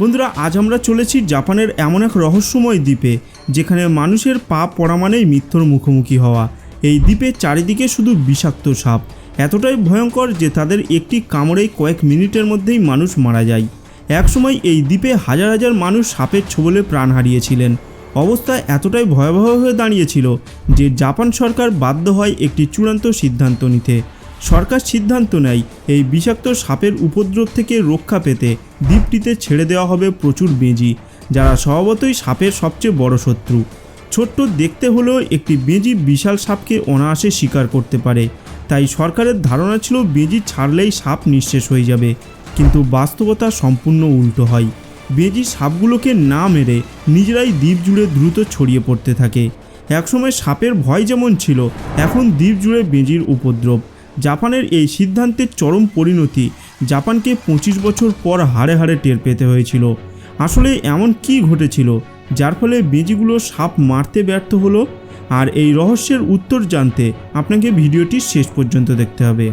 বন্ধুরা, আজ আমরা চলেছি জাপানের এমন এক রহস্যময় দ্বীপে, যেখানে মানুষের পা পড়া মানেই মৃত্যুর মুখোমুখি হওয়া। এই দ্বীপের চারিদিকে শুধু বিষাক্ত সাপ। এতটাই ভয়ঙ্কর যে তাদের একটি কামড়েই কয়েক মিনিটের মধ্যেই মানুষ মারা যায়। একসময় এই দ্বীপে হাজার হাজার মানুষ সাপের ছোবলে প্রাণ হারিয়েছিলেন। অবস্থা এতটাই ভয়াবহ হয়ে দাঁড়িয়েছিল যে জাপান সরকার বাধ্য হয় একটি চূড়ান্ত সিদ্ধান্ত নিতে। সরকার সিদ্ধান্ত নেয় এই বিষাক্ত সাপের উপদ্রব থেকে রক্ষা পেতে দ্বীপটিতে ছেড়ে দেওয়া হবে প্রচুর বেঁজি, যারা স্বভাবতই সাপের সবচেয়ে বড় শত্রু। ছোট্ট দেখতে হলেও একটি বেঁজি বিশাল সাপকে অনায়াসে শিকার করতে পারে। তাই সরকারের ধারণা ছিল বেঁজি ছাড়লেই সাপ নিঃশেষ হয়ে যাবে, কিন্তু বাস্তবতা সম্পূর্ণ উল্টো হয়। বেজি সাপগুলোকে না মেরে নিজেরাই দ্বীপ জুড়ে দ্রুত ছড়িয়ে পড়তে থাকে। একসময় সাপের ভয় যেমন ছিল, এখন দ্বীপ জুড়ে বেজির উপদ্রব। জাপানের এই সিদ্ধান্তের চরম পরিণতি জাপানকে পঁচিশ বছর পর হাড়ে হাড়ে টের পেতে হয়েছিল। আসলে এমন কি ঘটেছিল, যার ফলে বেজিগুলো সাপ মারতে ব্যর্থ হলো? আর এই রহস্যের উত্তর জানতে আপনাকে ভিডিওটি শেষ পর্যন্ত দেখতে হবে।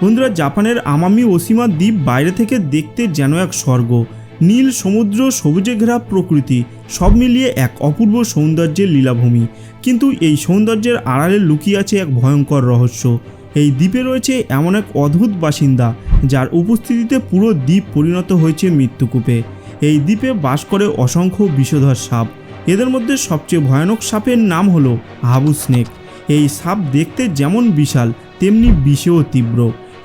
বন্ধুরা, জাপানের আমামি ওসিমা দ্বীপ বাইরে থেকে দেখতে যেন এক স্বর্গ। নীল সমুদ্র, সবুজে ঘেরা প্রকৃতি, সব মিলিয়ে এক অপূর্ব সৌন্দর্যের লীলাভূমি। কিন্তু এই সৌন্দর্যের আড়ালে লুকিয়ে আছে এক ভয়ঙ্কর রহস্য। এই দ্বীপে রয়েছে এমন এক অদ্ভুত বাসিন্দা, যার উপস্থিতিতে পুরো দ্বীপ পরিণত হয়েছে মৃত্যুকূপে। এই দ্বীপে বাস করে অসংখ্য বিষধর সাপ। এদের মধ্যে সবচেয়ে ভয়ানক সাপের নাম হলো হাবু স্নেক। এই সাপ দেখতে যেমন বিশাল, তেমনি বিষেও তীব্র।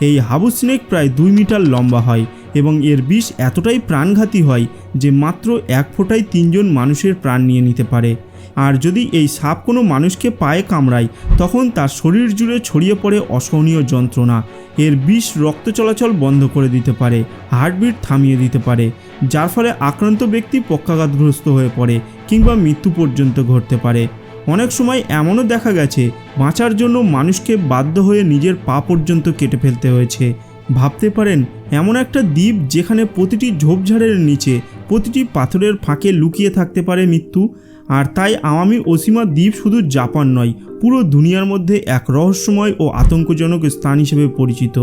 এই হাবু স্নেক প্রায় দুই মিটার লম্বা হয় এবং এর বিষ এতটাই প্রাণঘাতী হয় যে মাত্র এক ফোঁটায় তিনজন মানুষের প্রাণ নিয়ে নিতে পারে। আর যদি এই সাপ কোনো মানুষকে পায়ে কামড়ায়, তখন তার শরীর জুড়ে ছড়িয়ে পড়ে অসহনীয় যন্ত্রণা। এর বিষ রক্ত চলাচল বন্ধ করে দিতে পারে, হার্টবিট থামিয়ে দিতে পারে, যার ফলে আক্রান্ত ব্যক্তি পক্ষাঘাতগ্রস্ত হয়ে পড়ে কিংবা মৃত্যু পর্যন্ত ঘটতে পারে। অনেক সময় এমনও দেখা গেছে, বাঁচার জন্য মানুষকে বাধ্য হয়ে নিজের পা পর্যন্ত কেটে ফেলতে হয়েছে। ভাবতে পারেন, এমন একটা দ্বীপ যেখানে প্রতিটি ঝোপঝাড়ের নিচে প্রতিটি পাথরের ফাঁকে লুকিয়ে থাকতে পারে মৃত্যু? আর তাই আওয়ামী অসীমা দ্বীপ শুধু জাপান নয় পুরো দুনিয়ার মধ্যে এক রহস্যময় ও আতঙ্কজনক স্থান হিসেবে পরিচিত।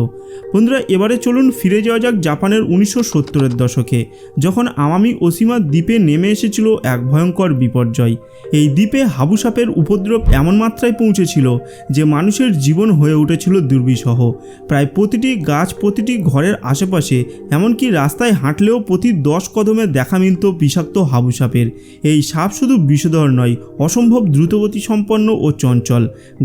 বন্ধুরা, এবারে চলুন ফিরে যাওয়া যাক জাপানের উনিশশো সত্তরের দশকে, যখন আওয়ামী ওসিমা দ্বীপে নেমে এসেছিল এক ভয়ঙ্কর বিপর্যয়। এই দ্বীপে হাবুসাপের উপদ্রব এমন মাত্রায় পৌঁছেছিল যে মানুষের জীবন হয়ে উঠেছিল দুর্বিসহ প্রায় প্রতিটি গাছ, প্রতিটি ঘরের আশেপাশে, এমনকি রাস্তায় হাঁটলেও প্রতি দশ কদমে দেখা মিলত বিষাক্ত হাবুসাপের এই সাপ শুধু বিষধর নয়, অসম্ভব দ্রুতগতি সম্পন্ন ও চঞ্চল।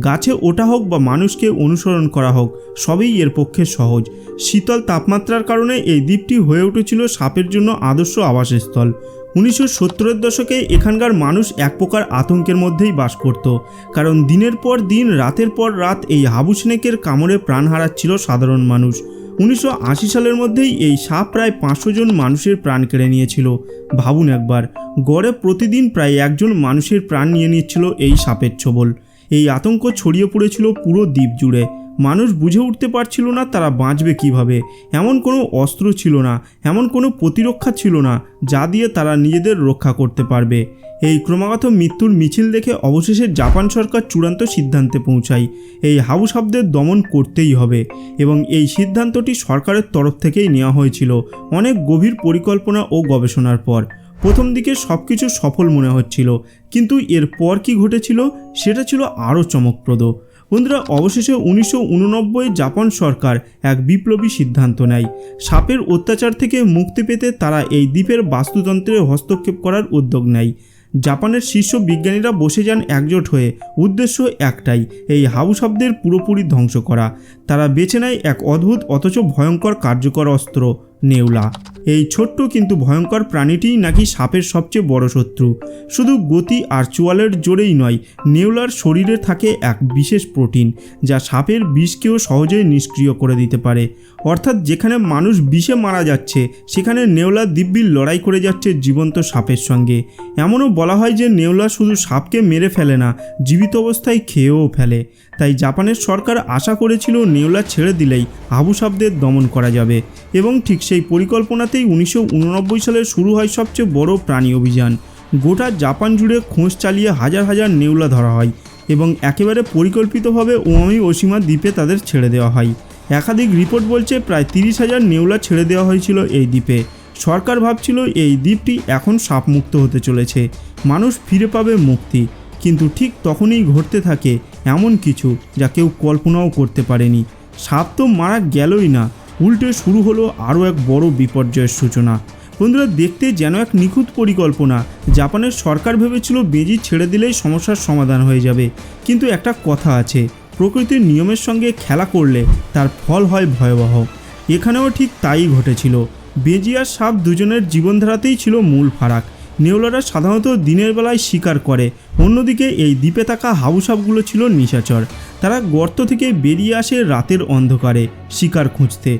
গাছে ওঠা হোক বা মানুষকে অনুসরণ করা হোক, সবই এর পক্ষে সহজ। শীতল তাপমাত্রার কারণে এই দ্বীপটি হয়ে উঠেছিল সাপের জন্য আদর্শ আবাসস্থল। উনিশশো সত্তরের দশকে এখানকার মানুষ এক প্রকার আতঙ্কের মধ্যেই বাস করত, কারণ দিনের পর দিন, রাতের পর রাত এই হাবু স্নেকের কামড়ে প্রাণ হারাচ্ছিল সাধারণ মানুষ। উনিশশো আশি সালের মধ্যেই এই সাপ প্রায় পাঁচশো জন মানুষের প্রাণ কেড়ে নিয়েছিল। ভাবুন একবার, গড়ে প্রতিদিন প্রায় একজন মানুষের প্রাণ নিয়ে নিচ্ছিল এই সাপের ছোবল। এই আতঙ্ক ছড়িয়ে পড়েছিল পুরো দ্বীপ জুড়ে। মানুষ বুঝে উঠতে পারছিল না তারা বাঁচবে কীভাবে। এমন কোনো অস্ত্র ছিল না, এমন কোনো প্রতিরক্ষা ছিল না, যা দিয়ে তারা নিজেদের রক্ষা করতে পারবে। এই ক্রমাগত মৃত্যুর মিছিল দেখে অবশেষে জাপান সরকার চূড়ান্ত সিদ্ধান্তে পৌঁছায়। এই হাবু শব্দের দমন করতেই হবে এবং এই সিদ্ধান্তটি সরকারের তরফ থেকেই নেওয়া হয়েছিল অনেক গভীর পরিকল্পনা ও গবেষণার পর। প্রথম দিকে সব কিছু সফল মনে হচ্ছিল, কিন্তু এরপর কি ঘটেছিল সেটা ছিল আরও চমকপ্রদ। বন্ধুরা, অবশেষে উনিশশো উননব্বই জাপান সরকার এক বিপ্লবী সিদ্ধান্ত নেয়। সাপের অত্যাচার থেকে মুক্তি পেতে তারা এই দ্বীপের বাস্তুতন্ত্রে হস্তক্ষেপ করার উদ্যোগ নেয়। জাপানের শীর্ষ বিজ্ঞানীরা বসে যান একজোট হয়ে, উদ্দেশ্য একটাই, এই হাবু শব্দের পুরোপুরি ধ্বংস করা। তারা বেছে নেয় এক অদ্ভুত, অথচ ভয়ঙ্কর কার্যকর অস্ত্র। নেউলা। এই ছোট্ট কিন্তু ভয়ঙ্কর প্রাণীটিই নাকি সাপের সবচেয়ে বড় শত্রু। শুধু গতি আর চোয়ালের জোরেই নয় নেওলার শরীরে থাকে এক বিশেষ প্রোটিন, যা সাপের বিষকেও সহজেই নিষ্ক্রিয় করে দিতে পারে। অর্থাৎ যেখানে মানুষ বিষে মারা যাচ্ছে, সেখানে নেওলা দিব্যি লড়াই করে যাচ্ছে জীবন্ত সাপের সঙ্গে। এমনও বলা হয় যে নেওলা শুধু সাপকে মেরে ফেলে না, জীবিত অবস্থায় খেয়েও ফেলে। তাই জাপানের সরকার আশা করেছিল নেওলা ছেড়ে দিলেই আবু সাপদের দমন করা যাবে, এবং ঠিক সেই পরিকল্পনাতেই উনিশশো উননব্বই সালে শুরু হয় সবচেয়ে বড় প্রাণী অভিযান। গোটা জাপান জুড়ে খোঁজ চালিয়ে হাজার হাজার নেউলা ধরা হয় এবং একেবারে পরিকল্পিতভাবে ওয়ামি ওসিমা দ্বীপে তাদের ছেড়ে দেওয়া হয়। একাধিক রিপোর্ট বলছে প্রায় তিরিশ হাজার নেউলা ছেড়ে দেওয়া হয়েছিল এই দ্বীপে। সরকার ভাবছিল এই দ্বীপটি এখন সাপমুক্ত হতে চলেছে। মানুষ ফিরে পাবে মুক্তি। কিন্তু ঠিক তখনই ঘটতে থাকে এমন কিছু যা কেউ কল্পনাও করতে পারেনি। সাপ তো মারা গেলই না। উল্টে শুরু হলো আরও এক বড় বিপর্যয়ের সূচনা। বন্ধুরা, দেখতে যেন এক নিখুঁত পরিকল্পনা। জাপানের সরকার ভেবেছিল বেজি ছেড়ে দিলেই সমস্যার সমাধান হয়ে যাবে। কিন্তু একটা কথা আছে, প্রকৃতির নিয়মের সঙ্গে খেলা করলে তার ফল হয় ভয়াবহ। এখানেও ঠিক তাই ঘটেছিল। বেজি আর সাপ দুজনের জীবনধারাতেই ছিল মূল ফারাক। নেওলারা সাধারণত দিনের বেলায় শিকার করে। অন্যদিকে এই দ্বীপে থাকা হাউসাপগুলো ছিল নিশাচর। তারা গর্ত থেকে বেরিয়ে আসে রাতের অন্ধকারে শিকার খুঁজতে।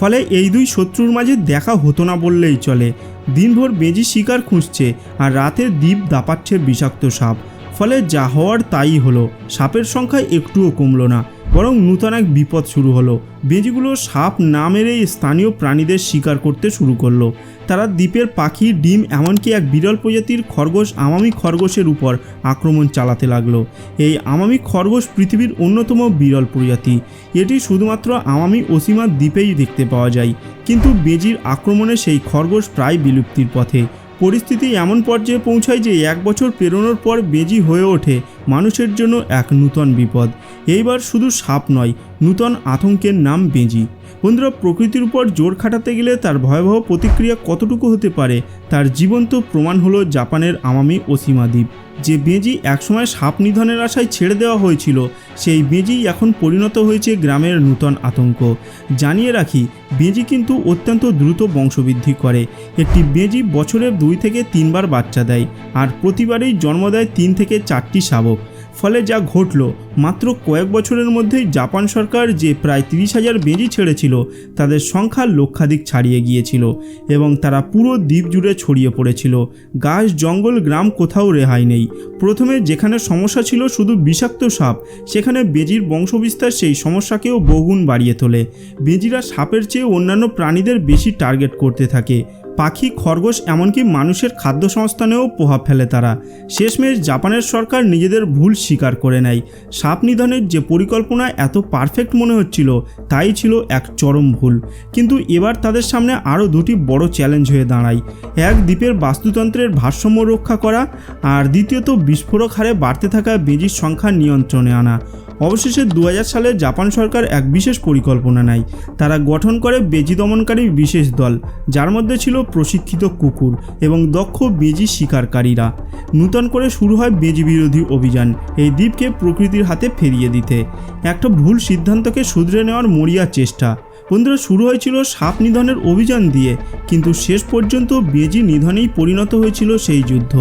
ফলে এই দুই শত্রুর মাঝে দেখা হতো না বললেই চলে। দিনভর বেজি শিকার খুঁজছে আর রাতে দ্বীপ দাপাচ্ছে বিষাক্ত সাপ। ফলে যা হওয়ার তাই হলো। সাপের সংখ্যা একটুও কমলো না। বরং নূতন এক বিপদ শুরু হলো। বেজিগুলো সাপ না মেরেই স্থানীয় প্রাণীদের শিকার করতে শুরু করল। তারা দ্বীপের পাখি, ডিম এমনকি এক বিরল প্রজাতির খরগোশ, আমামি খরগোশের উপর আক্রমণ চালাতে লাগল। এই আমামি খরগোশ পৃথিবীর অন্যতম বিরল প্রজাতি। এটি শুধুমাত্র আমামি ওসিমা দ্বীপেই দেখতে পাওয়া যায়। কিন্তু বেজির আক্রমণে সেই খরগোশ প্রায় বিলুপ্তির পথে। পরিস্থিতি এমন পর্যায়ে পৌঁছায় যে এক বছর পেরোনোর পর বেজি হয়ে ওঠে মানুষের জন্য এক নূতন বিপদ। এইবার শুধু সাপ নয়, নূতন আতঙ্কের নাম বেজি। বন্ধুরা, প্রকৃতির উপর জোর খাটাতে গেলে তার ভয়াবহ প্রতিক্রিয়া কতটুকু হতে পারে, তার জীবন্ত প্রমাণ হলো জাপানের আমামি ওসিমা দ্বীপ। যে বেঁজি একসময় সাপ নিধনের আশায় ছেড়ে দেওয়া হয়েছিল, সেই বেঁজি এখন পরিণত হয়েছে গ্রামের নূতন আতঙ্ক। জানিয়ে রাখি, বেঁজি কিন্তু অত্যন্ত দ্রুত বংশবৃদ্ধি করে। একটি বেঁজি বছরের দুই থেকে তিনবার বাচ্চা দেয়, আর প্রতিবারেই জন্ম দেয় তিন থেকে চারটি শাবক। ফলে যা ঘটল, মাত্র কয়েক বছরের মধ্যেই জাপান সরকার যে প্রায় তিরিশ হাজার বেজি ছেড়েছিল, তাদের সংখ্যা লক্ষাধিক ছাড়িয়ে গিয়েছিল এবং তারা পুরো দ্বীপ জুড়ে ছড়িয়ে পড়েছিল। গাছ, জঙ্গল, গ্রাম কোথাও রেহাই নেই। প্রথমে যেখানে সমস্যা ছিল শুধু বিষাক্ত সাপ, সেখানে বেজির বংশবিস্তার সেই সমস্যাকেও বহুগুণ বাড়িয়ে তোলে। বেজিরা সাপের চেয়ে অন্যান্য প্রাণীদের বেশি টার্গেট করতে থাকে। পাখি, খরগোশ এমনকি মানুষের খাদ্য সংস্থানেও প্রভাব ফেলে তারা। শেষমেশ জাপানের সরকার নিজেদের ভুল স্বীকার করে নেয়। সাপ নিধনের যে পরিকল্পনা এত পারফেক্ট মনে হচ্ছিল, তাই ছিল এক চরম ভুল। কিন্তু এবার তাদের সামনে আরও দুটি বড় চ্যালেঞ্জ হয়ে দাঁড়ায়। এক, দ্বীপের বাস্তুতন্ত্রের ভারসাম্য রক্ষা করা। আর দ্বিতীয়ত, বিস্ফোরক হারে বাড়তে থাকা বেজির সংখ্যা নিয়ন্ত্রণে আনা। অবশেষে দু হাজার সালে জাপান সরকার এক বিশেষ পরিকল্পনা নেয়। তারা গঠন করে বেজি দমনকারী বিশেষ দল, যার মধ্যে ছিল প্রশিক্ষিত কুকুর এবং দক্ষ বেজি শিকারকারীরা। নূতন করে শুরু হয় বেজি বিরোধী অভিযান, এই দ্বীপকে প্রকৃতির হাতে ফেরিয়ে দিতে। একটা ভুল সিদ্ধান্তকে শুধরে নেওয়ার মরিয়া চেষ্টা। বন্ধুরা শুরু হয়েছিল সাপ নিধনের অভিযান দিয়ে কিন্তু শেষ পর্যন্ত বেজি নিধনেই পরিণত হয়েছিল সেই যুদ্ধ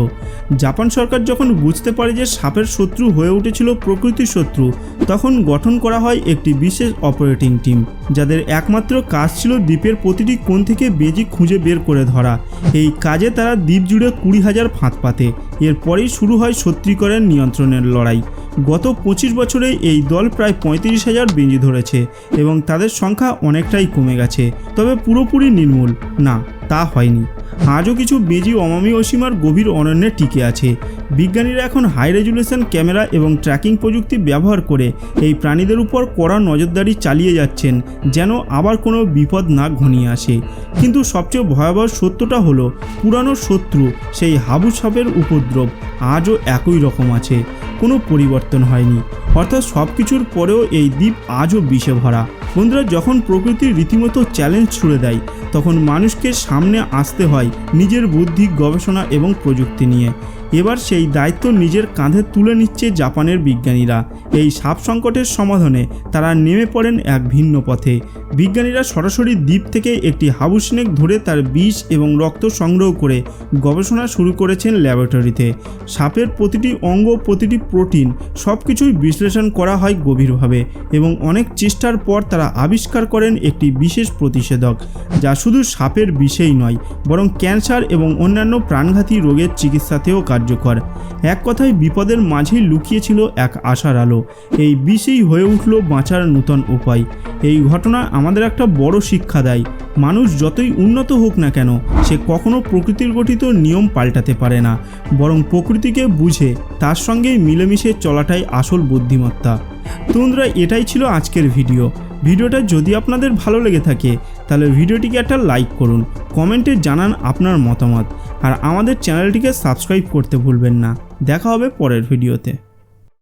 জাপান সরকার যখন বুঝতে পারে যে সাপের শত্রু হয়ে উঠেছিল প্রকৃতির শত্রু তখন গঠন করা হয় একটি বিশেষ অপারেটিং টিম যাদের একমাত্র কাজ ছিল দ্বীপের প্রতিটি কোণ থেকে বেজি খুঁজে বের করে ধরা এই কাজে তারা দ্বীপ জুড়ে কুড়ি হাজার ফাঁদ পাতে এরপরেই শুরু হয় সত্যিকরের নিয়ন্ত্রণের লড়াই গত পঁচিশ বছরে এই দল প্রায় পঁয়ত্রিশ হাজার বেঞ্জি ধরেছে এবং তাদের সংখ্যা অনেকটাই কমে গেছে, তবে পুরোপুরি নির্মূল। না, তা হয়নি। আজও কিছু বেজি অমামি অসীমার গভীর অরণ্যে টিকে আছে। বিজ্ঞানীরা এখন হাই রেজুলেশন ক্যামেরা এবং ট্র্যাকিং প্রযুক্তি ব্যবহার করে এই প্রাণীদের উপর কড়া নজরদারি চালিয়ে যাচ্ছেন, যেন আবার কোনো বিপদ না ঘনিয়ে আসে। কিন্তু সবচেয়ে ভয়াবহ সত্যটা হলো, পুরানো শত্রু সেই হাবু সাপের উপদ্রব আজও একই রকম আছে। কোনো পরিবর্তন হয়নি। অর্থাৎ সব কিছুর পরেও এই দ্বীপ আজও বিষে ভরা বন্ধুরা যখন প্রকৃতির রীতিমতো চ্যালেঞ্জ ছুড়ে দেয়, তখন মানুষকে সামনে আসতে হয় নিজের বুদ্ধি, গবেষণা এবং প্রযুক্তি নিয়ে। এবার সেই দায়িত্ব নিজের কাঁধে তুলে নিচ্ছে জাপানের বিজ্ঞানীরা। এই সাপ সংকটের সমাধানে তারা নেমে পড়েন এক ভিন্ন পথে। বিজ্ঞানীরা সরাসরি দ্বীপ থেকে একটি হাবুসনেক ধরে তার বিষ এবং রক্ত সংগ্রহ করে গবেষণা শুরু করেছেন ল্যাবরেটরিতে। সাপের প্রতিটি অঙ্গ, প্রতিটি প্রোটিন সব কিছুই বিশ্লেষণ করা হয় গভীরভাবে এবং অনেক চেষ্টার পর তারা আবিষ্কার করেন একটি বিশেষ প্রতিষেধক, যা শুধু সাপের বিষেই নয়, বরং ক্যান্সার এবং অন্যান্য প্রাণঘাতী রোগের চিকিৎসাতেও কার্যকর। এক কথায় বিপদের মাঝেই লুকিয়েছিল এক আশার আলো। এই বিষেই হয়ে উঠল বাঁচার নূতন উপায়। এই ঘটনা আমাদের একটা বড় শিক্ষা দেয়। মানুষ যতই উন্নত হোক না কেন, সে কখনো প্রকৃতির গঠিত নিয়ম পাল্টাতে পারে না। বরং প্রকৃতিকে বুঝে, তার সঙ্গেই মিলেমিশে চলাটাই আসল বুদ্ধিমত্তা। তো এটাই ছিল আজকের ভিডিও। ভিডিওটা যদি আপনাদের ভালো লেগে থাকে তাহলে ভিডিওটিকে একটা লাইক করুন কমেন্টে জানান আপনার মতামত, আর আমাদের চ্যানেলটিকে সাবস্ক্রাইব করতে ভুলবেন না। দেখা হবে পরের ভিডিওতে